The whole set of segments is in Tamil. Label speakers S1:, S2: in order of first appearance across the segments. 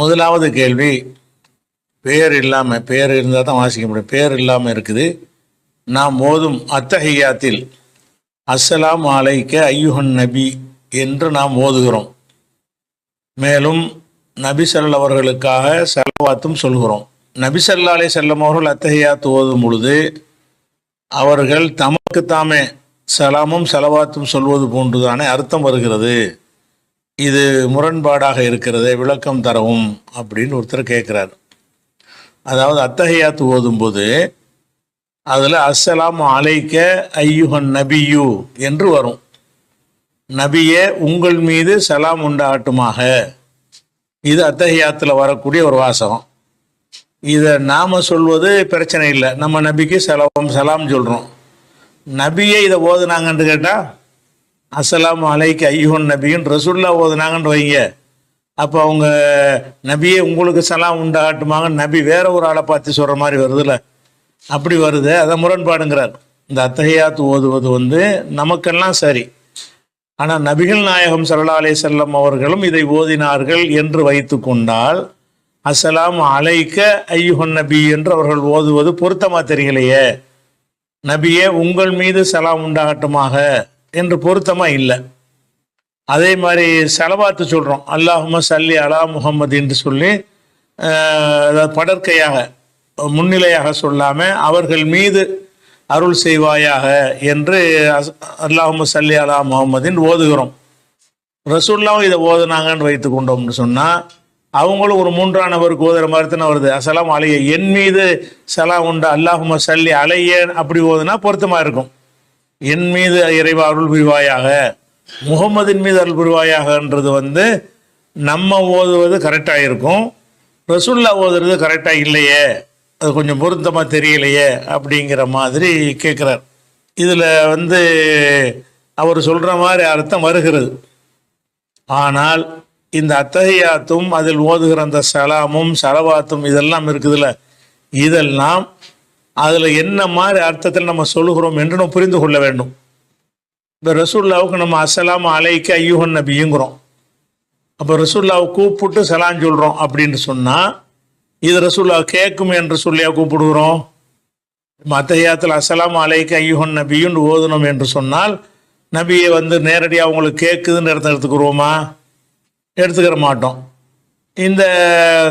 S1: முதலாவது கேள்வி பேர் இல்லாமல் பேர் இருந்தால் தான் வாசிக்க முடியும். பேர் இல்லாமல் இருக்குது. நாம் ஓதும் அத்தஹியாத்தில் அஸ்ஸலாம் அலைக்க ஐயுஹன் நபி என்று நாம் ஓதுகிறோம். மேலும் நபி ஸல்லல்லாஹு அவர்களுக்காக செலவாத்தும் சொல்கிறோம். நபி ஸல்லல்லாஹு அலைஹி செல்லம் அவர்கள் அத்தகையாத்து ஓதும் பொழுது அவர்கள் தமக்கு தாமே சலாமும் செலவாத்தும் சொல்வது போன்றுதானே அர்த்தம் வருகிறது. இது முரண்பாடாக இருக்கிறது விளக்கம் தரவும் அப்படின்னு ஒருத்தர் கேட்குறாரு அதாவது அத்தகையாத்து ஓதும்போது அதில் அஸ்ஸலாம் அலைக்க ஐயுகன் நபியு என்று வரும். நபியே உங்கள் மீது சலாம் உண்டாகட்டுமாக இது அத்தகையாத்தில் வரக்கூடிய ஒரு வாசகம். இதை நாம் சொல்வது பிரச்சனை இல்லை. நம்ம நபிக்கு சலாம் சலாம் சொல்கிறோம் நபியே இதை ஓதுனாங்கன்னு கேட்டால் அஸ்ஸலாமு அலைக்கு ஐயோன் நபின்னு ரசுல்லா ஓதுனாங்கன்னு வைங்க. அப்போ அவங்க நபியே உங்களுக்கு சலாம் உண்டாகட்டுமாங்க. நபி வேற ஒரு ஆளை பார்த்து சொல்கிற மாதிரி வருதுல்ல அப்படி வருது. அதை முரண்பாடுங்கிறார். இந்த அத்தகையாத்து ஓதுவது வந்து நமக்கெல்லாம் சரி. ஆனால் நபிகள் நாயகம் சல்லா அலே செல்லம் அவர்களும் இதை ஓதினார்கள் என்று வைத்து கொண்டால் அஸ்ஸலாமு அலைக்க ஐயுஹன் நபி என்று அவர்கள் ஓதுவது பொருத்தமாக தெரியலையே. நபியே உங்கள் மீது சலாம் உண்டாகட்டுமாக. என்று பொருத்தமா இல்லை. அதே மாதிரி செலவாத்து சொல்றோம். அல்லாஹும சல்லி அலா முகமது என்று சொல்லி அதாவது படற்கையாக முன்னிலையாக சொல்லாம அவர்கள் மீது அருள் செய்வாயாக என்று அல்லாஹும சல்லி அலா முகமதின் ஓதுகிறோம். ரசூல்லாவும் இதை ஓதுனாங்கன்னு வைத்து கொண்டோம்னு சொன்னா அவங்களும் ஒரு மூன்றாம் நபருக்கு ஓதுற மாதிரி தானே வருது. அசலாம் அலைய என் மீது சலாம் உண்டு? அல்லாஹும சல்லி அலைய அப்படி ஓதுனா பொருத்தமா இருக்கும். என் மீது இறைவா அருள் புரிவாயாக முகமதின் மீது அருள் புரிவாயாகன்றது வந்து நம்ம ஓதுவது கரெக்டாக இருக்கும் ரசுல்லா ஓதுறது கரெக்டாக இல்லையே அது கொஞ்சம் பொருத்தமாக தெரியலையே அப்படிங்கிற மாதிரி கேட்குறார் இதில் வந்து அவர் சொல்கிற மாதிரி அர்த்தம் வருகிறது. ஆனால் இந்த அத்தகையாத்தும் அதில் ஓதுகிற அந்த சலாமும் சலவாத்தும் இதெல்லாம் இருக்குதுல்ல இதெல்லாம் அதில் என்ன மாதிரி அர்த்தத்தில் நம்ம சொல்லுகிறோம் என்று நம்ம புரிந்து கொள்ள வேண்டும். இப்போ ரசூல்லாவுக்கு நம்ம அசலாம் அலைக்கு ஐயுஹன் நபியுங்கிறோம். அப்போ ரசூல்லாவை கூப்பிட்டு சலான் சொல்கிறோம் அப்படின்னு சொன்னால் இது ரசூல்லா கேட்கும் என்று சொல்லியா கூப்பிடுகிறோம்? மத்தையாத்தில் அசலாம் அலைக்கு ஐயுஹன் நபியுன்னு ஓதணும் என்று சொன்னால் நபியை வந்து நேரடியாக அவங்களுக்கு கேட்குதுன்னு இடத்த எடுத்துக்கிறோமா எடுத்துக்கிற மாட்டோம். இந்த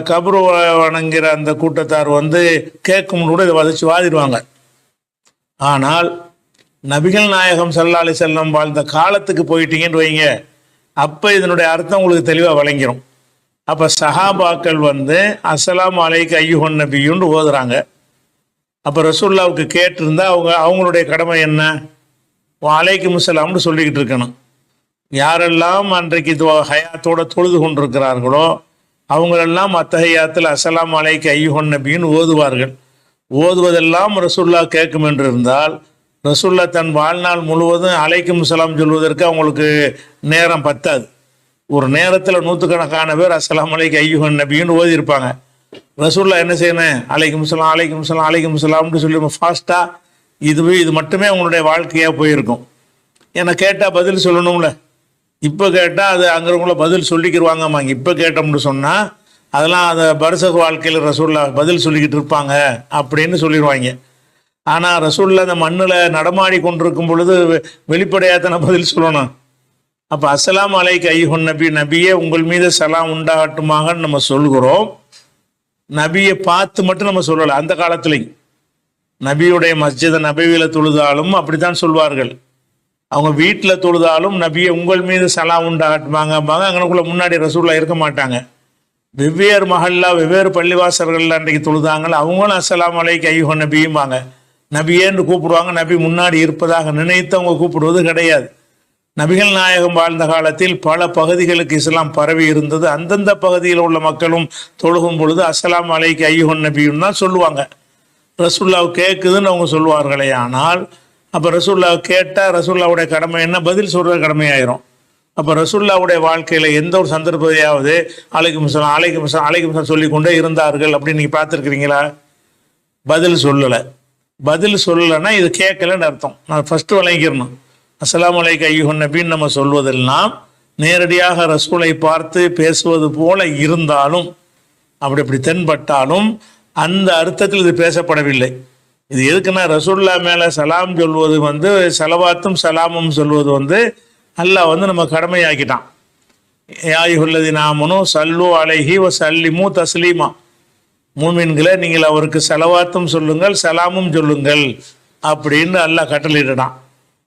S1: கபரு வணங்குற அந்த கூட்டத்தார் வந்து கேட்கும் கூட இதை வதச்சு வாதிடுவாங்க. ஆனால் நபிகள் நாயகம் ஸல்லல்லாஹு செல்லம் வாழ்ந்த காலத்துக்கு போயிட்டீங்கன்னு வைங்க. அப்போ இதனுடைய அர்த்தம் உங்களுக்கு தெளிவாக விளங்கிரும். அப்போ சஹாபாக்கள் வந்து அசலாம் அலைக்கு ஐயோன் நபியுன்னு ஓதுறாங்க. அப்போ ரசூல்லாவுக்கு கேட்டிருந்தா அவங்க அவங்களுடைய கடமை என்ன? அலைக்கு முசலாம்னு சொல்லிக்கிட்டு இருக்கணும். யாரெல்லாம் அன்றைக்கு ஹயாத்தோட தொழுது கொண்டிருக்கிறார்களோ அவங்களெல்லாம் அத்தகையாத்தில் அசலாம் அலைக்கு ஐயுஹன் நபின்னு ஓதுவார்கள். ஓதுவதெல்லாம் ரசுல்லா கேட்கும் என்று இருந்தால் ரசுல்லா தன் வாழ்நாள் முழுவதும் அலைக்கும் சலாம் சொல்வதற்கு அவங்களுக்கு நேரம் பத்தாது. ஒரு நேரத்தில் நூற்றுக்கணக்கான பேர் அஸ்ஸலாமு அலைக்கு ஐயுஹன் நபின்னு ஓதியிருப்பாங்க. ரசூல்லா என்ன செய்யணும்? அலைக்கும் சலாம் அலைக்கும் சலாம் அலைக்கும் சலாம்னு சொல்லி ஃபாஸ்ட்டாக இதுவே இது மட்டுமே அவங்களுடைய வாழ்க்கையாக போயிருக்கும். என்னை கேட்டால் பதில் சொல்லணும்ல? இப்போ கேட்டால் அது அங்கிறவங்கள பதில் சொல்லிக்கிடுவாங்கம்மாங்க இப்போ கேட்டோம்னு சொன்னால் அதெல்லாம் அந்த பரிசக வாழ்க்கையில் ரசூல்லா பதில் சொல்லிக்கிட்டு இருப்பாங்க அப்படின்னு சொல்லிடுவாங்க ஆனால் ரசூலில் அந்த மண்ணில் நடமாடி கொண்டிருக்கும் பொழுது வெளிப்படையாக தானே பதில் சொல்லணும். அப்போ அஸ்ஸலாமு அலைக்கு ஐஹுன் நபி நபியே உங்கள் மீது சலாம் உண்டாகட்டுமாங்கன்னு நம்ம சொல்கிறோம் நபியை பார்த்து மட்டும் நம்ம சொல்லலை அந்த காலத்துலேயும். நபியுடைய மஸ்ஜிதை நபியில தொழுதாலும் அப்படித்தான் சொல்வார்கள். அவங்க வீட்டில் தொழுதாலும் நபியை உங்கள் மீது சலாம் உண்டாகட்டுமாங்கம்பாங்க அங்கனக்குள்ளே முன்னாடி ரசூலா இருக்க மாட்டாங்க. வெவ்வேறு மஹல்லா வெவ்வேறு பள்ளிவாசல்கள் அன்றைக்கு தொழுதாங்கள அவங்களும் அஸ்லாம் அலைக்கு ஐயோ நபியும்பாங்க. நபியேன்னு கூப்பிடுவாங்க நபி முன்னாடி இருப்பதாக நினைத்து அவங்க கூப்பிடுவது கிடையாது. நபிகள் நாயகம் வாழ்ந்த காலத்தில் பல பகுதிகளுக்கு இஸ்லாம் பரவி இருந்தது. அந்தந்த பகுதியில் உள்ள மக்களும் தொழுகும் பொழுது அஸ்லாம் அலைக்கு ஐயுஹன் நபியும் தான் சொல்லுவாங்க. ரசுல்லா கேட்குதுன்னு அவங்க சொல்லுவார்களே ஆனால் அப்போ ரசூல்லா கேட்டால் ரசூல்லாவுடைய கடமை என்ன? பதில் சொல்கிற கடமையாயிரும். அப்போ ரசூல்லாவுடைய வாழ்க்கையில் எந்த ஒரு சந்தர்ப்பத்தையாவது அலைக்கு சலாம் அலைக்கு சலாம் அலைக்கு சலாம் சொல்லி கொண்டே இருந்தார்கள் அப்படின்னு நீங்கள் பார்த்துருக்கிறீங்களா? பதில் சொல்லலை. பதில் சொல்லலைன்னா இது கேட்கலன்னு அர்த்தம். நான் ஃபஸ்ட்டு வழங்கிக்கிறணும் அஸ்லாம் அலைக்கு ஐயுஹன் நபின்னு நம்ம சொல்வதெல்லாம் நேரடியாக ரசூலை பார்த்து பேசுவது போல இருந்தாலும் அப்படி அப்படி தென்பட்டாலும் அந்த அர்த்தத்தில் இது பேசப்படவில்லை. இது எதுக்குன்னா ரசூல்லா மேலே சலாம் சொல்வது வந்து செலவாத்தும் சலாமும் சொல்வது வந்து அல்லாஹ் வந்து நம்ம கடமையாக்கிட்டான். யாயுல்லதி நாமனும் சல்லு அலைஹி வ சல்லிமு தஸ்லீமா. மூமின்களை நீங்கள் அவருக்கு செலவாத்தும் சொல்லுங்கள் சலாமும் சொல்லுங்கள் அப்படின்னு அல்லாஹ் கட்டளையிட்டான்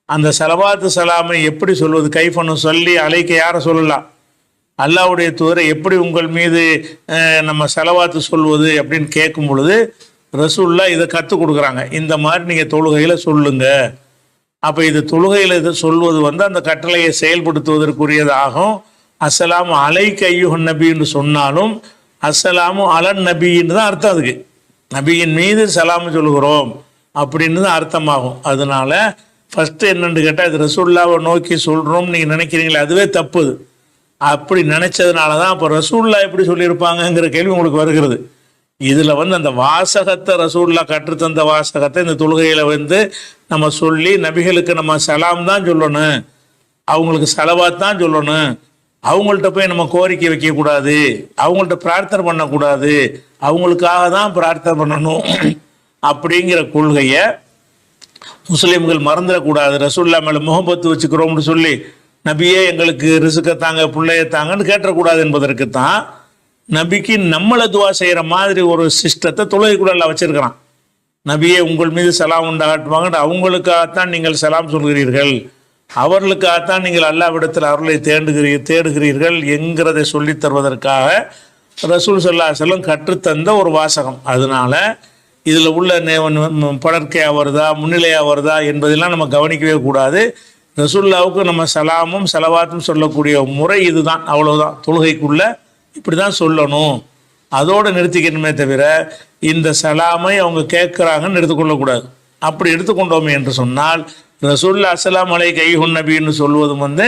S1: அந்த செலவாத்து சலாமை எப்படி சொல்வது? கைஃபனும் சொல்லி அலைக்க யாரை சொல்லலாம் அல்லாஹ்வுடைய தூரை எப்படி உங்கள் மீது நம்ம செலவாத்து சொல்வது அப்படின்னு கேட்கும் பொழுது ரசூல்லா இதை கற்றுக் கொடுக்குறாங்க. இந்த மாதிரி நீங்கள் தொழுகையில் சொல்லுங்க. அப்போ இது தொழுகையில் இதை சொல்வது வந்து அந்த கட்டளையை செயல்படுத்துவதற்குரியதாகும் ஆகும். அலை கையுகன் நபின்னு சொன்னாலும் அஸ்ஸலாமு அலன் நபின்னு தான் அர்த்தம் அதுக்கு. நபியின் மீது சலாம் சொல்கிறோம் அப்படின்னு தான் அர்த்தமாகும். அதனால ஃபஸ்ட்டு என்னென்னு கேட்டால் இது ரசூல்லாவை நோக்கி சொல்கிறோம் நீங்கள் நினைக்கிறீங்களே அதுவே தப்புது அப்படி நினச்சதுனால தான் அப்போ ரசூல்லா எப்படி சொல்லியிருப்பாங்கங்கிற கேள்வி உங்களுக்கு வருகிறது. இதில் வந்து அந்த வாசகத்தை ரசூல்லா கற்றுத்தந்த வாசகத்தை இந்த தொழுகையில் வந்து நம்ம சொல்லி நபிகளுக்கு நம்ம சலாம் தான் சொல்லணும். அவங்களுக்கு செலவாத் தான் சொல்லணும். அவங்கள்ட்ட போய் நம்ம கோரிக்கை வைக்கக்கூடாது அவங்கள்ட்ட பிரார்த்தனை பண்ணக்கூடாது. அவங்களுக்காக தான் பிரார்த்தனை பண்ணணும். அப்படிங்கிற கொள்கையை முஸ்லீம்கள் மறந்துடக்கூடாது. ரசூல்லா மேலே முகம்பத்து வச்சுக்கிறோம்னு சொல்லி நபியே எங்களுக்கு ரிசுக்கத்தாங்க பிள்ளைய தாங்கன்னு கேட்டக்கூடாது என்பதற்கு தான் நபிக்கு நம்மளை துவா செய்கிற மாதிரி ஒரு சிஸ்டத்தை தொழுகைக்குள்ள வச்சிருக்கிறான். நபியே உங்கள் மீது சலாம் உண்டாகட்டுவாங்க அவங்களுக்காகத்தான் நீங்கள் சலாம் சொல்கிறீர்கள். அவர்களுக்காகத்தான் நீங்கள் அல்லாவிடத்தில் அருளை தேடுகிறீ தேடுகிறீர்கள் என்கிறதை சொல்லித் தருவதற்காக ரசூல் சல்லா செல்லம் கற்றுத்தந்த ஒரு வாசகம். அதனால இதில் உள்ள படற்கையாக வருதா முன்னிலையாக வருதா என்பதெல்லாம் நம்ம கவனிக்கவே கூடாது. ரசூல்லாவுக்கு நம்ம சலாமும் செலவாத்தும் சொல்லக்கூடிய முறை இதுதான். அவ்வளோதான் தொழுகைக்குள்ள இப்படி தான் சொல்லணும். அதோடு நிறுத்திக்கணுமே தவிர இந்த சலாமை அவங்க கேட்குறாங்கன்னு எடுத்துக்கொள்ளக்கூடாது. அப்படி எடுத்துக்கொண்டோமே என்று சொன்னால் ரசூல்லா அஸ்லாம் அலை கைஹுன் நபின்னு சொல்வதும் வந்து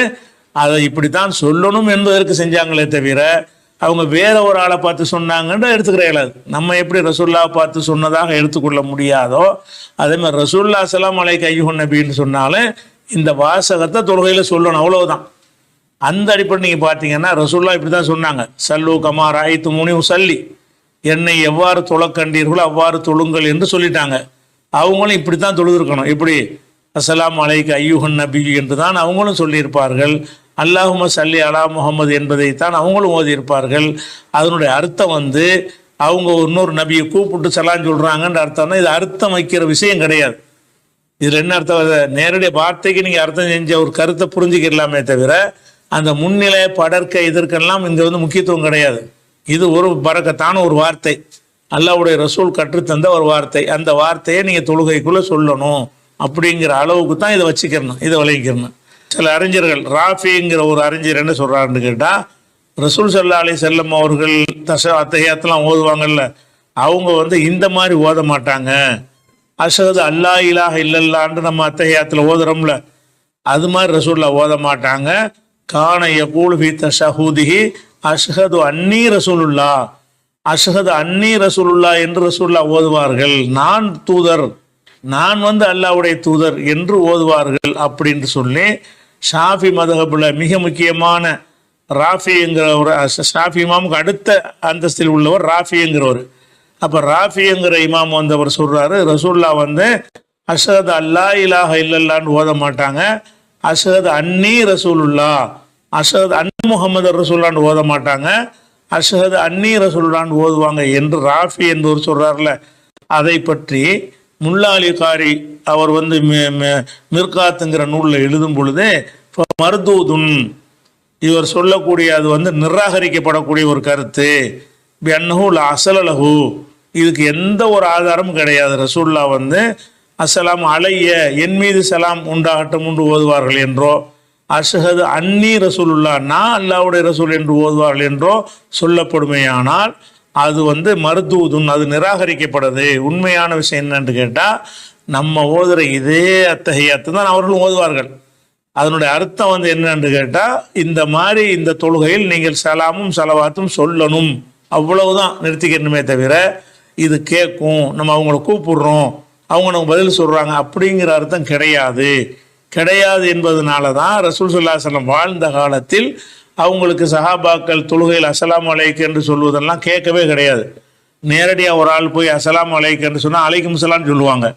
S1: அதை இப்படி தான் சொல்லணும் என்பதற்கு செஞ்சாங்களே தவிர அவங்க வேற ஒரு ஆளை பார்த்து சொன்னாங்கன்னு எடுத்துக்கிற இயலாது நம்ம எப்படி ரசூல்லாவை பார்த்து சொன்னதாக எடுத்துக்கொள்ள முடியாதோ அதே மாதிரி ரசூல்லா அஸ்லாம் அலை கைஹுன் நபின்னு சொன்னாலும் இந்த வாசகத்தை தொழுகையில் சொல்லணும் அவ்வளவுதான். அந்த அடிப்படை நீங்கள் பார்த்தீங்கன்னா ரசூல்லா இப்படி தான் சொன்னாங்க. சல்லு கமார் ஆயித்து முனி சல்லி என்னை எவ்வாறு தொழக்கண்டீர்களோ அவ்வாறு தொழுங்கள் என்று சொல்லிட்டாங்க. அவங்களும் இப்படி தான் தொழுதுருக்கணும். இப்படி அசலாம் அலைக்கு ஐயூஹன் நபி என்று தான் அவங்களும் சொல்லியிருப்பார்கள். அல்லாஹும சல்லி அலா முகமது என்பதைத்தான் அவங்களும் ஓதியிருப்பார்கள். அதனுடைய அர்த்தம் வந்து அவங்க இன்னொரு நபியை கூப்பிட்டு சலான்னு சொல்கிறாங்கன்ற அர்த்தம் தான். இது அர்த்தம் வைக்கிற விஷயம் கிடையாது. இதில் என்ன அர்த்தம்? நேரடிய வார்த்தைக்கு நீங்கள் அர்த்தம் செஞ்ச ஒரு கருத்தை புரிஞ்சுக்கலாமே தவிர அந்த முன்னிலை படர்க்க இதற்கெல்லாம் இங்கே வந்து முக்கியத்துவம் கிடையாது. இது ஒரு பறக்கத்தான ஒரு வார்த்தை. அல்லாவுடைய ரசூல் கற்றுத்தந்த ஒரு வார்த்தை. அந்த வார்த்தையை நீங்கள் தொழுகைக்குள்ளே சொல்லணும் அப்படிங்கிற அளவுக்கு தான் இதை வச்சுக்கிறணும் இதை விளைவிக்கிறணும் சில அறிஞர்கள் ராஃபிங்கிற ஒரு அறிஞர் என்ன சொல்கிறாருன்னு கேட்டால் ரசூல் சல்லா அலி செல்லம் அவர்கள் தச அத்தகையத்தெல்லாம் ஓதுவாங்கல்ல அவங்க வந்து இந்த மாதிரி ஓத மாட்டாங்க. அஷஹது அல்லா இலாக இல்லல்லான்னு நம்ம அத்தகையாத்தில் ஓதுறோம்ல அது மாதிரி ரசூல்லா ஓத மாட்டாங்க. கான யகூல் ஃபி தஷஹூதிஹி அஷ்ஹது அன்னி ரசூலுல்லா அஷ்ஹது அன்னி ரசூலுல்லா என்று ரசூல்லா ஓதுவார்கள். நான் தூதர் நான் வந்து அல்லாஹ்வுடைய தூதர் என்று ஓதுவார்கள் அப்படின்னு சொல்லி ஷாஃபி மதகபுல மிக முக்கியமான ராஃபிங்கிற ஒரு ஷாஃபி இமாமுக்கு அடுத்த அந்தஸ்தில் உள்ளவர் ராஃபிங்கிறவர் அப்போ ராஃபிங்கிற இமாம் வந்தவர் சொல்கிறாரு ரசூல்லா வந்து அஷத் அல்லா இலாஹ இல்லல்லான்னு ஓத மாட்டாங்க. அஷஹத் அன்னி ரசூலுல்லா அஷஹத் அன் முகமது ரசூல்லான்னு ஓத மாட்டாங்க. அஷஹத் அன்னி ரசூல்லான்னு ஓதுவாங்க என்று ராஃபி என்பவர் சொல்றாருல. அதை பற்றி முல்லாலி காரி அவர் வந்து மிர்காத்துங்கிற நூலில் எழுதும் பொழுது மருதூதுன். இவர் சொல்லக்கூடிய அது வந்து நிராகரிக்கப்படக்கூடிய ஒரு கருத்து. அன்னஹு அசலலகு இதுக்கு எந்த ஒரு ஆதாரமும் கிடையாது. ரசூல்லா வந்து அஸ்ஸலாம் அலைய என் மீது சலாம் உண்டாகட்டும் உண்டு ஓதுவார்கள் என்றோ அஷ்ஹது அன்னி ரசூலுல்லா நான் அல்லாவுடைய ரசூல் என்று ஓதுவார்கள் என்றோ சொல்லப்படுமையானால் அது வந்து மருத்துவதுன் அது நிராகரிக்கப்படுது. உண்மையான விஷயம் என்னன்னு கேட்டால் நம்ம ஓதுகிற இதே அத்தகையத்தை தான் அவர்களும் ஓதுவார்கள். அதனுடைய அர்த்தம் வந்து என்னன்னு கேட்டால் இந்த மாதிரி இந்த தொழுகையில் நீங்கள் சலாமும் செலவாத்தும் சொல்லணும். அவ்வளவுதான் நிறுத்திக்கணுமே தவிர இது கேட்கும் நம்ம அவங்கள கூப்பிடுறோம் அவங்க நம்ம பதில் சொல்கிறாங்க அப்படிங்கிற அர்த்தம் கிடையாது. கிடையாது என்பதனால தான் ரசூல் சுல்லா வாழ்ந்த காலத்தில் அவங்களுக்கு சஹாபாக்கள் தொழுகையில் அசலாம் அலைக்கு என்று சொல்வதெல்லாம் கேட்கவே கிடையாது. நேரடியாக ஒரு ஆள் போய் அசலாம் அலைக்கு என்று சொன்னால் அலைக்கும் சலான்னு சொல்லுவாங்க.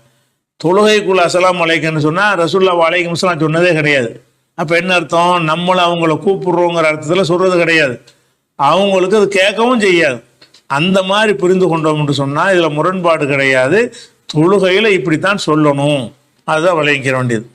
S1: தொழுகைக்குள்ள அசலாம் அலைக்குன்னு சொன்னால் ரசூல்லா அலைக்கும் சலாம் சொன்னதே கிடையாது. அப்போ என்ன அர்த்தம்? நம்மளை அவங்கள கூப்பிடுறோங்கிற அர்த்தத்தில் சொல்கிறது கிடையாது. அவங்களுக்கு அது கேட்கவும் செய்யாது. அந்த மாதிரி புரிந்து கொண்டோம் என்று சொன்னால் இதில் முரண்பாடு கிடையாது. தொழுகையில் இப்படித்தான் சொல்லணும். அதுதான் விளைவிக்க வேண்டியது.